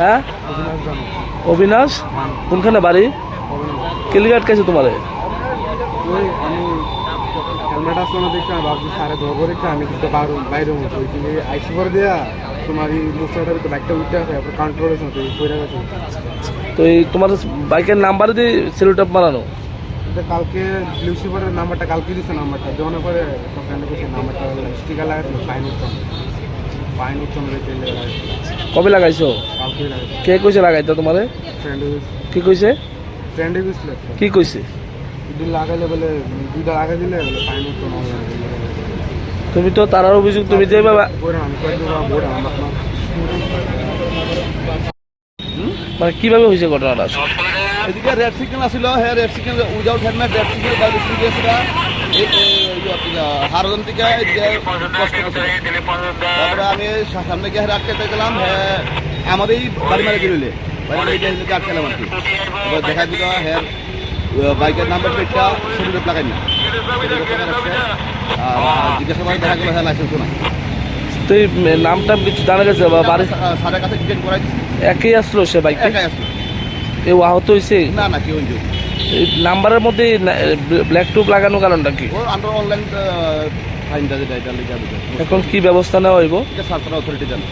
হ্যাঁ? অবিনাশ? কোনখানে বাড়ি? কেলিঘাট কাছে তোমারে। আমি হেলমেট আসলো না দেখতে আমি ভাবছি সাড়ে ধরবো দেখতে আমি কিন্তু বাইরে বাইরে মতো ওই দিকে আইসি করে দেয়া তোমার এই মুখটার ভিতরে বাইকটা উঠতে আসে তারপর কন্ট্রোল হয়েছে তো পড়ে গেছে। তো এই তোমার বাইকের নাম্বার দিয়ে সেলুটাপ মারানো কালকে নাম্বারটা কালকে নাম্বারটা। পরে নাম্বারটা স্টিকার লাগাচ্ছিল ফাইন উঠতাম ফাইন উঠতাম কবে লাগাইছো? কে কইছে লাগাইতো তোমারে ফ্রেন্ডে কি কইছে ফ্রেন্ডে গেছিল কি কইছে দুদিন লাগাইলে বলে দুইটা লাগাই দিলে বলে ফাইন না তুমি তো তারার অভিযোগ তুমি আমার আপনার মানে কীভাবে হয়েছে ঘটনাটা? এদিকে রেড সিগন্যাল আছিল সেই red signal without helmet red signal গাড়ি স্পিড আছিল হারজন থেকে তারপরে আমি সামনে গিয়ে আটকে গেলাম হ্যাঁ আমারই বাড়ি মারে গেলে বাড়ি মারে গিয়ে এদিকে আটকেলাম আর কি এবার দেখা দিল হ্যাঁ বাইকের নাম্বার প্লেটটা শরীরে লাগাই না। আর জিজ্ঞাসা করে দেখা গেল হ্যাঁ লাইসেন্সও নাই। তো এই নামটা কিছু জানা গেছে বা বাড়ি সাড়ে কাছে টিকেট করাই দিচ্ছি একই আসলো সে বাইকে একাই আসলো। আহত হয়েছে? না কেউ নাম্বারের মধ্যে ব্ল্যাক টুপ লাগানো কারণটা কি? অনলাইন ফাইনটা যেটা এটা লিখে এখন কি ব্যবস্থা নেওয়া হইব? এটা সার্কার অথরিটি জানে।